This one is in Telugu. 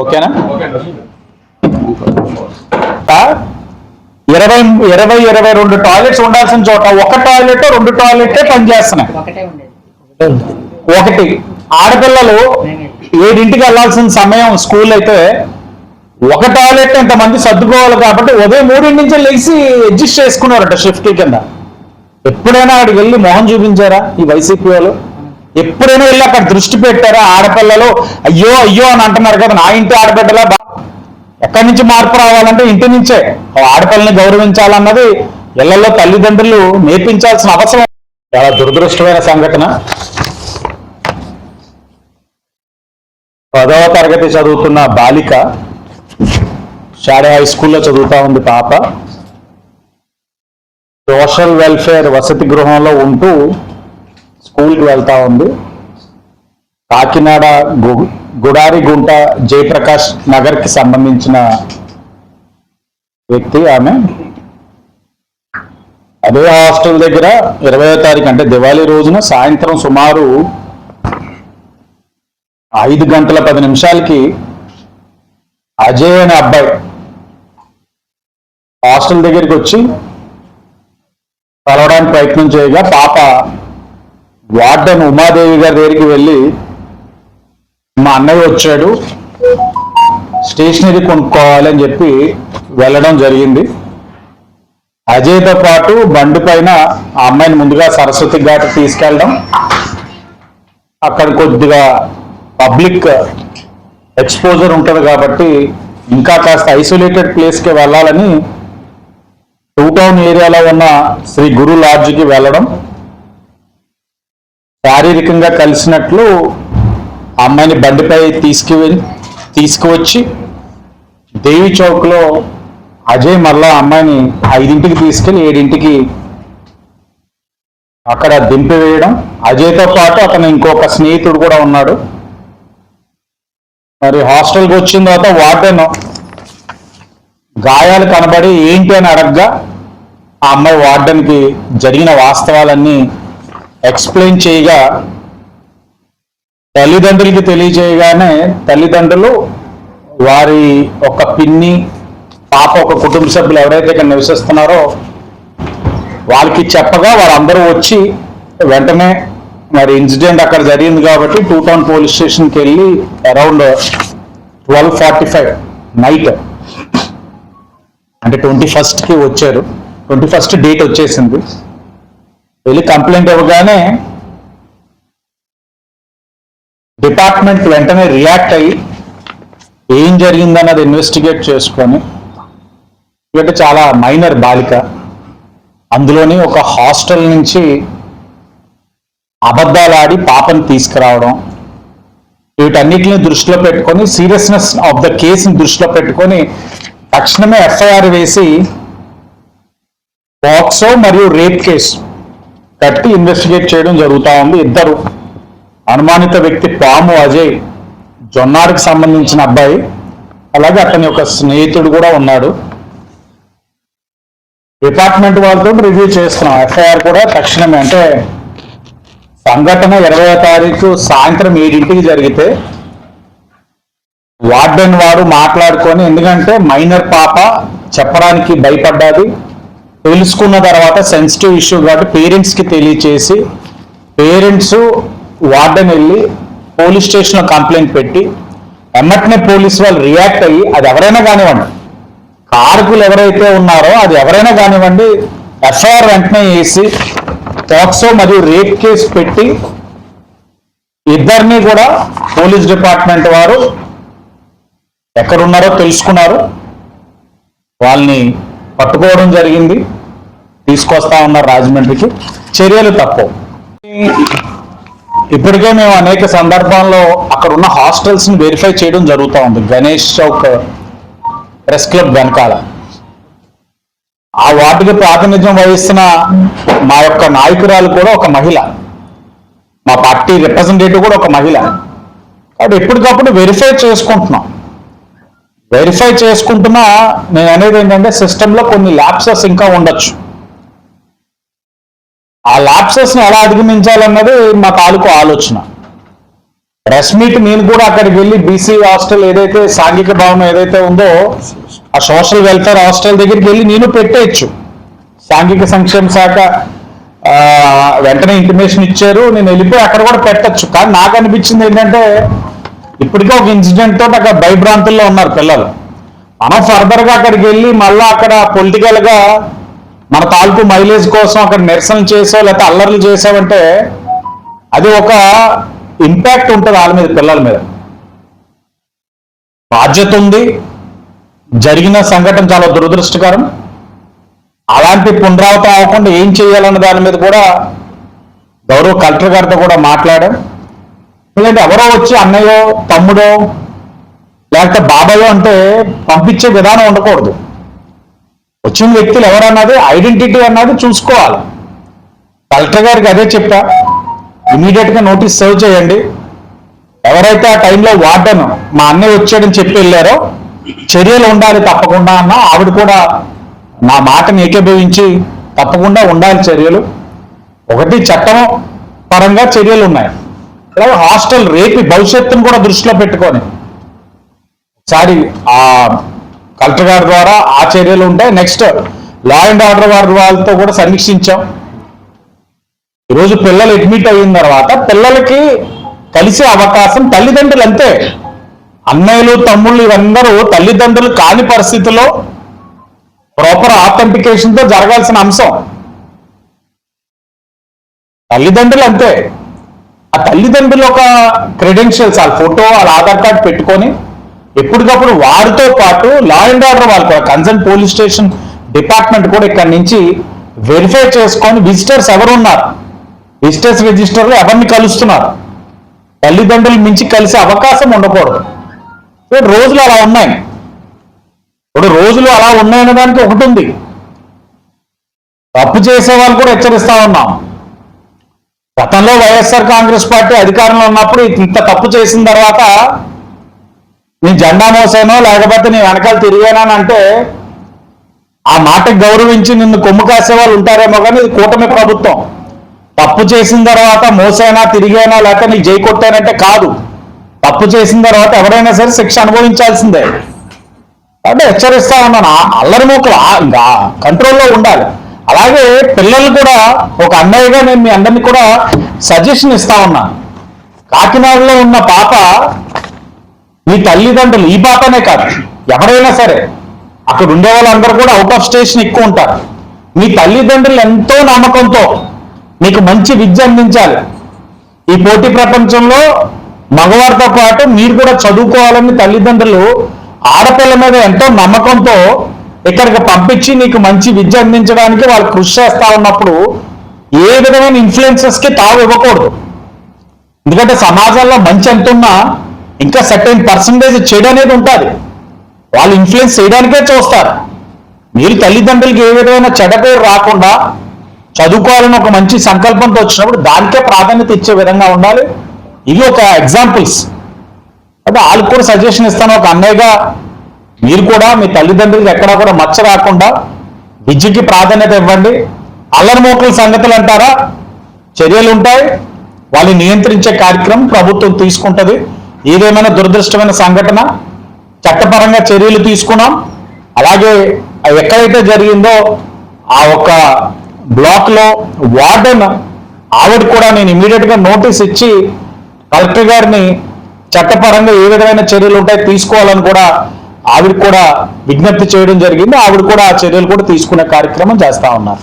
ఓకేనా? ఇరవై ఇరవై ఇరవై రెండు టాయిలెట్స్ ఉండాల్సిన చోట ఒక టాయిలెట్ రెండు టాయిలెట్ పనిచేస్తున్నాయి ఒకటే ఆడపిల్లలు ఏడింటికి వెళ్ళాల్సిన సమయం స్కూల్ అయితే ఒక టాయిలెట్ ఇంతమంది సర్దుకోవాలి కాబట్టి ఉదయం మూడింటి నుంచి లేచి అడ్జస్ట్ చేసుకున్నారట షిఫ్ట్ కింద. ఎప్పుడైనా అక్కడికి వెళ్ళి మొహం చూపించారా ఈ వైసీపీ వాళ్ళు? ఎప్పుడైనా వెళ్ళి అక్కడ దృష్టి పెట్టారా? ఆడపిల్లలు అయ్యో అయ్యో అని అంటున్నారు కదా నా ఇంటి ఆడబిడ్డలా ఎక్కడి నుంచి మార్పు రావాలంటే ఇంటి నుంచే. ఆడపిల్లని గౌరవించాలన్నది ఇళ్ళలో తల్లిదండ్రులు నేర్పించాల్సిన అవసరం. చాలా దురదృష్టమైన సంఘటన. పదవ తరగతి చదువుతున్న బాలిక షాడే హై స్కూల్లో చదువుతా ఉంది పాప. సోషల్ వెల్ఫేర్ వసతి గృహంలో ఉంటూ స్కూల్కి వెళ్తా ఉంది. కాకినాడ గుడారి గుడారిగుంట జయప్రకాష్ నగర్కి సంబంధించిన వ్యక్తి ఆమె. అదే హాస్టల్ దగ్గర ఇరవయో తారీఖు అంటే దివాళీ రోజున సాయంత్రం సుమారు ఐదు గంటల పది నిమిషాలకి అజయ్ అనే అబ్బాయి హాస్టల్ దగ్గరికి వచ్చి కలవడానికి ప్రయత్నం చేయగా పాప వార్డెన్ ఉమాదేవి గారి దగ్గరికి వెళ్ళి మా అన్నయ్య వచ్చాడు స్టేషనరీ కొనుక్కోవాలని చెప్పి వెళ్ళడం జరిగింది. అజయ్తో పాటు బండి పైన ఆ అమ్మాయిని ముందుగా సరస్వతి ఘాట్ తీసుకెళ్ళడం అక్కడ కొద్దిగా పబ్లిక్ ఎక్స్పోజర్ ఉంటుంది కాబట్టి ఇంకా కాస్త ఐసోలేటెడ్ ప్లేస్కి వెళ్ళాలని టూ టౌన్ ఏరియాలో ఉన్న శ్రీ గురు లాడ్జ్కి వెళ్ళడం శారీరకంగా కలిసినట్లు అమ్మాయిని బండిపై తీసుకు తీసుకువచ్చి దేవి చౌక్లో అజయ్ మళ్ళా అమ్మాయిని ఐదింటికి తీసుకెళ్ళి ఏడింటికి అక్కడ దింపి వేయడం. అజయ్తో పాటు అతను ఇంకొక స్నేహితుడు కూడా ఉన్నాడు. మరి హాస్టల్కి వచ్చిన తర్వాత వార్డెన్ గాయాలు కనబడి ఏంటి అని అడగ్గా ఆ అమ్మాయి వార్డెన్కి జరిగిన వాస్తవాలన్నీ ఎక్స్ప్లెయిన్ చేయగా తల్లిదండ్రులకి తెలియజేయగానే తల్లిదండ్రులు వారి ఒక పిన్ని పాప ఒక కుటుంబ సభ్యులు ఎవరైతే ఇక్కడ నివసిస్తున్నారో వాళ్ళకి చెప్పగా వారందరూ వచ్చి వెంటనే మరి ఇన్సిడెంట్ అక్కడ జరిగింది కాబట్టి టూ టౌన్ పోలీస్ స్టేషన్కి వెళ్ళి around twelve forty five night అంటే ట్వంటీ ఫస్ట్కి వచ్చారు. ట్వంటీ ఫస్ట్ డేట్ వచ్చేసింది. వెళ్ళి కంప్లైంట్ ఇవ్వగానే డిపార్ట్మెంట్ వెంటనే రియాక్ట్ అయ్యి ఏం జరిగిందన్నది ఇన్వెస్టిగేట్ చేసుకొని ఎందుకంటే చాలా మైనర్ బాలిక అందులోని ఒక హాస్టల్ నుంచి అబద్ధాలు ఆడి పాపను తీసుకురావడం వీటన్నిటిని దృష్టిలో పెట్టుకొని సీరియస్నెస్ ఆఫ్ ద కేసుని దృష్టిలో పెట్టుకొని తక్షణమే ఎఫ్ఐఆర్ వేసి బాక్సో మరియు రేప్ కేసు కట్టి ఇన్వెస్టిగేట్ చేయడం జరుగుతూ ఉంది. ఇద్దరు అనుమానిత వ్యక్తి పాము అజయ్ జొన్నారికి సంబంధించిన అబ్బాయి అలాగే అతని యొక్క స్నేహితుడు కూడా ఉన్నాడు. డిపార్ట్మెంట్ వాళ్ళతో రివ్యూ చేస్తున్నాం. ఎఫ్ఐఆర్ కూడా తక్షణమే అంటే సంఘటన ఇరవై తారీఖు సాయంత్రం ఏడింటికి జరిగితే వార్డెన్ వారు మాట్లాడుకొని ఎందుకంటే మైనర్ పాప చెప్పడానికి భయపడ్డాది. తెలుసుకున్న తర్వాత సెన్సిటివ్ ఇష్యూ కాబట్టి పేరెంట్స్కి తెలియచేసి పేరెంట్స్ వార్డెన్ వెళ్ళి పోలీస్ స్టేషన్లో కంప్లైంట్ పెట్టి వెంటనే పోలీస్ వాళ్ళు రియాక్ట్ అయ్యి అది ఎవరైనా కానివ్వండి కార్కులు ఎవరైతే ఉన్నారో అది ఎవరైనా కానివ్వండి ఎఫ్ఐఆర్ వెంటనే వేసి టాక్సో మరియు రేప్ కేసు పెట్టి ఇద్దరిని కూడా పోలీస్ డిపార్ట్మెంట్ వారు ఎక్కడున్నారో తెలుసుకున్నారు. వాళ్ళని పట్టుకోవడం జరిగింది. తీసుకొస్తా ఉన్నారు రాజమండ్రికి చర్యలు తప్పు. ఇప్పటికే మేము అనేక సందర్భాల్లో అక్కడ ఉన్న హాస్టల్స్ని వెరిఫై చేయడం జరుగుతూ ఉంది. గణేష్ చౌక్ ప్రెస్ క్లబ్ వెనకాల. ఆ వార్డుకి ప్రాతినిధ్యం వహిస్తున్న మా యొక్క నాయకురాలు కూడా ఒక మహిళ. మా పార్టీ రిప్రజెంటేటివ్ కూడా ఒక మహిళ. కాబట్టి ఎప్పటికప్పుడు వెరిఫై చేసుకుంటున్నాం. వెరిఫై చేసుకుంటున్నా నేను అనేది ఏంటంటే సిస్టంలో కొన్ని ల్యాప్సెస్ ఇంకా ఉండొచ్చు. ఆ ల్యాప్సెస్ని ఎలా అధిగమించాలన్నది మా తాలూకు ఆలోచన. ప్రెస్ మీట్ నేను కూడా అక్కడికి వెళ్ళి బీసీ హాస్టల్ ఏదైతే సాంఘిక భవనం ఏదైతే ఉందో ఆ సోషల్ వెల్ఫేర్ హాస్టల్ దగ్గరికి వెళ్ళి నేను పెట్టేయచ్చు. సాంఘిక సంక్షేమ శాఖ వెంటనే ఇంటిమేషన్ ఇచ్చారు నేను వెళ్ళిపోయి అక్కడ కూడా పెట్టచ్చు. కానీ నాకు అనిపించింది ఏంటంటే ఇప్పటికే ఒక ఇన్సిడెంట్ తోటి అక్కడ భయభ్రాంతుల్లో ఉన్నారు పిల్లలు. మనం ఫర్దర్గా అక్కడికి వెళ్ళి మళ్ళీ అక్కడ పొలిటికల్గా మన తాలూకు మైలేజ్ కోసం అక్కడ నిరసన చేసో లేకపోతే అల్లర్లు చేసావంటే అది ఒక ఇంపాక్ట్ ఉంటుంది వాళ్ళ మీద పిల్లల మీద. బాధ్యత ఉంది. జరిగిన సంఘటన చాలా దురదృష్టకరం. అలాంటి పునరావృతం అవ్వకుండా ఏం చేయాలన్న దాని మీద కూడా గౌరవ కలెక్టర్ గారితో కూడా మాట్లాడాం. లేదంటే ఎవరో వచ్చి అన్నయ్యో తమ్ముడో లేకపోతే బాబాయో అంటే పంపించే విధానం ఉండకూడదు. వచ్చిన వ్యక్తులు ఎవరన్నది? ఐడెంటిటీ అన్నది చూసుకోవాలి. కలెక్టర్ గారికి అదే చెప్పా. ఇమీడియట్గా నోటీస్ సర్వ్ చేయండి. ఎవరైతే ఆ టైంలో వార్డన్ మా అన్నయ్య వచ్చాడని చెప్పి వెళ్ళారో చర్యలు ఉండాలి తప్పకుండా అన్న. ఆవిడ కూడా నా మాటను ఏకీభవించి తప్పకుండా ఉండాలి చర్యలు. ఒకటి చట్టం పరంగా చర్యలు ఉన్నాయి. అలాగే హాస్టల్ రేపు భవిష్యత్తును కూడా దృష్టిలో పెట్టుకొని. ఒకసారి ఆ కలెక్టర్ గారి ద్వారా ఆ చర్యలు ఉంటాయి నెక్స్ట్ లా అండ్ ఆర్డర్ వారి వాళ్ళతో కూడా సమీక్షించాం. ఈరోజు పిల్లలు అడ్మిట్ అయిన తర్వాత పిల్లలకి కలిసే అవకాశం తల్లిదండ్రులు అంతే. అన్నయ్యలు తమ్ముళ్ళు ఇవందరూ తల్లిదండ్రులు కాని పరిస్థితిలో ప్రాపర్ ఆథెంటికేషన్తో జరగాల్సిన అంశం. తల్లిదండ్రులు అంతే. ఆ తల్లిదండ్రులు ఒక క్రెడెన్షియల్స్ వాళ్ళ ఫోటో వాళ్ళ ఆధార్ కార్డ్ పెట్టుకొని ఎప్పటికప్పుడు వారితో పాటు లా అండ్ ఆర్డర్ వాళ్ళు కన్సర్న్ పోలీస్ స్టేషన్ డిపార్ట్మెంట్ కూడా ఇక్కడ నుంచి వెరిఫై చేసుకొని విజిటర్స్ ఎవరు ఉన్నారు విజిటర్స్ రిజిస్టర్లో ఎవరిని కలుస్తున్నారు? తల్లిదండ్రులు మించి కలిసే అవకాశం ఉండకూడదు. రోజులు అలా ఉన్నాయి. ఇప్పుడు రోజులు అలా ఉన్నాయనే దానికి ఒకటి ఉంది. తప్పు చేసే వాళ్ళు కూడా హెచ్చరిస్తా ఉన్నాం. గతంలో వైఎస్ఆర్ కాంగ్రెస్ పార్టీ అధికారంలో ఉన్నప్పుడు ఇంత తప్పు చేసిన తర్వాత నీ జెండా మోసానో లేకపోతే నీ వెనకాల తిరిగానని అంటే ఆ మాటకు గౌరవించి నిన్ను కొమ్ము కాసే వాళ్ళు ఉంటారేమో కానీ ఇది కూటమి ప్రభుత్వం. తప్పు చేసిన తర్వాత మోసైనా తిరిగైనా లేకపోతే నీకు జై కొట్టానంటే కాదు. తప్పు చేసిన తర్వాత ఎవరైనా సరే శిక్ష అనుభవించాల్సిందే. అంటే హెచ్చరిస్తా ఉన్నాను. అల్లరి మూకలు ఇంకా కంట్రోల్లో ఉండాలి. అలాగే పిల్లలు కూడా ఒక అన్నయ్యగా నేను మీ అందరినీ కూడా సజెషన్ ఇస్తా ఉన్నాను కాకినాడలో ఉన్న పాప మీ తల్లిదండ్రులు ఈ పాపనే కాదు ఎవరైనా సరే అక్కడ ఉండే వాళ్ళందరూ కూడా అవుట్ ఆఫ్ స్టేషన్ ఎక్కువ ఉంటారు. మీ తల్లిదండ్రులు ఎంతో నమ్మకంతో మీకు మంచి విద్య అందించాలి. ఈ పోటీ ప్రపంచంలో మగవారితో పాటు మీరు కూడా చదువుకోవాలని తల్లిదండ్రులు ఆడపిల్ల మీద ఎంతో నమ్మకంతో ఇక్కడికి పంపించి నీకు మంచి విద్య అందించడానికి వాళ్ళు కృషి చేస్తా ఉన్నప్పుడు ఏ విధమైన ఇన్ఫ్లుయెన్సెస్కి తావు ఇవ్వకూడదు. ఎందుకంటే సమాజంలో మంచి ఎంతున్నా ఇంకా సర్టైన్ పర్సంటేజ్ చెడు అనేది ఉంటుంది. వాళ్ళు ఇన్ఫ్లుయెన్స్ చేయడానికే చూస్తారు. మీరు తల్లిదండ్రులకి ఏ విధమైన చెడ్డ పేరు రాకుండా చదువుకోవాలని ఒక మంచి సంకల్పంతో వచ్చినప్పుడు దానికే ప్రాధాన్యత ఇచ్చే విధంగా ఉండాలి. ఇవి ఒక ఎగ్జాంపుల్స్ అంటే వాళ్ళకి కూడా సజెషన్ ఇస్తాను. ఒక అన్నయ్యగా మీరు కూడా మీ తల్లిదండ్రులకి ఎక్కడా కూడా మచ్చ రాకుండా విద్యకి ప్రాధాన్యత ఇవ్వండి. అల్లరిమోకల సంగతులు అంటారా? చర్యలు ఉంటాయి. వాళ్ళని నియంత్రించే కార్యక్రమం ప్రభుత్వం తీసుకుంటుంది. ఏదేమైనా దురదృష్టమైన సంఘటన? చట్టపరంగా చర్యలు తీసుకున్నాం. అలాగే ఎక్కడైతే జరిగిందో ఆ ఒక బ్లాక్లో వార్డెన్ ఆవిడ కూడా నేను ఇమీడియట్గా నోటీస్ ఇచ్చి కలెక్టర్ గారిని చట్టపరంగా ఏ విధమైన చర్యలు ఉంటాయి తీసుకోవాలని కూడా ఆవిడ కూడా విజ్ఞప్తి చేయడం జరిగింది. ఆవిడ కూడా ఆ చర్యలు కూడా తీసుకునే కార్యక్రమం చేస్తా ఉన్నారు.